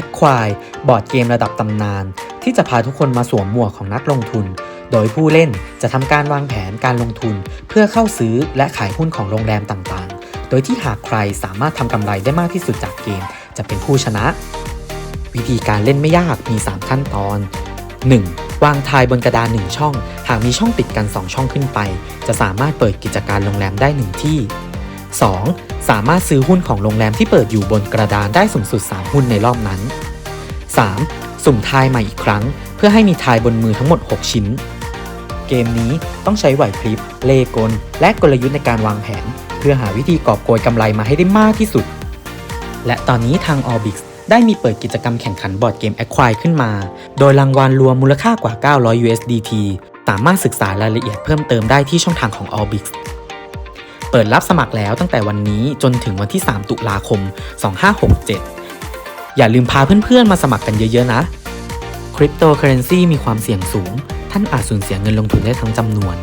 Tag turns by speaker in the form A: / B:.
A: Acquire บอร์ดเกมระดับตำนาน ที่จะพาทุกคนมาสวมหมวกของนักลงทุน โดยผู้เล่นจะทำการวางแผนการลงทุน เพื่อเข้าซื้อและขายหุ้นของโรงแรมต่างๆ โดยที่หากใครสามารถทำกำไรได้มากที่สุดจากเกม จะเป็นผู้ชนะ วิธีการเล่นไม่ยากมี 3 ขั้นตอน 1. วางทายบนกระดาน 1 ช่อง หากมีช่องติดกัน 2 ช่องขึ้นไป จะสามารถเปิดกิจการโรงแรมได้ 1 ที่ 2. สามารถซื้อหุ้นของโรงแรมที่เปิดอยู่บนกระดานได้สูงสุด 3 หุ้นในรอบนั้น 3. สุ่มทายใหม่อีกครั้ง เพื่อให้มีทายบนมือทั้งหมด 6 ชิ้น เกมนี้ต้องใช้ไหวพริบ เล่กล และกลยุทธ์ในการวางแผน เพื่อหาวิธีกอบโกยกำไรมาให้ได้มากที่สุด และตอนนี้ทาง Orbix ได้มีเปิดกิจกรรมแข่งขันบอร์ดเกม Acquire ขึ้นมา โดยรางวัลรวมมูลค่ากว่า 900 USDT สามารถศึกษารายละเอียดเพิ่มเติมได้ที่ช่องทางของ Orbix เปิดรับสมัครแล้วตั้งแต่วันนี้จนถึงวันที่ 3 ตุลาคม 2567 อย่าลืมพาเพื่อนๆ มาสมัครกันเยอะๆ นะ คริปโตเคอเรนซีมีความเสี่ยงสูง ท่านอาจสูญเสียเงินลงทุนได้ทั้งจำนวน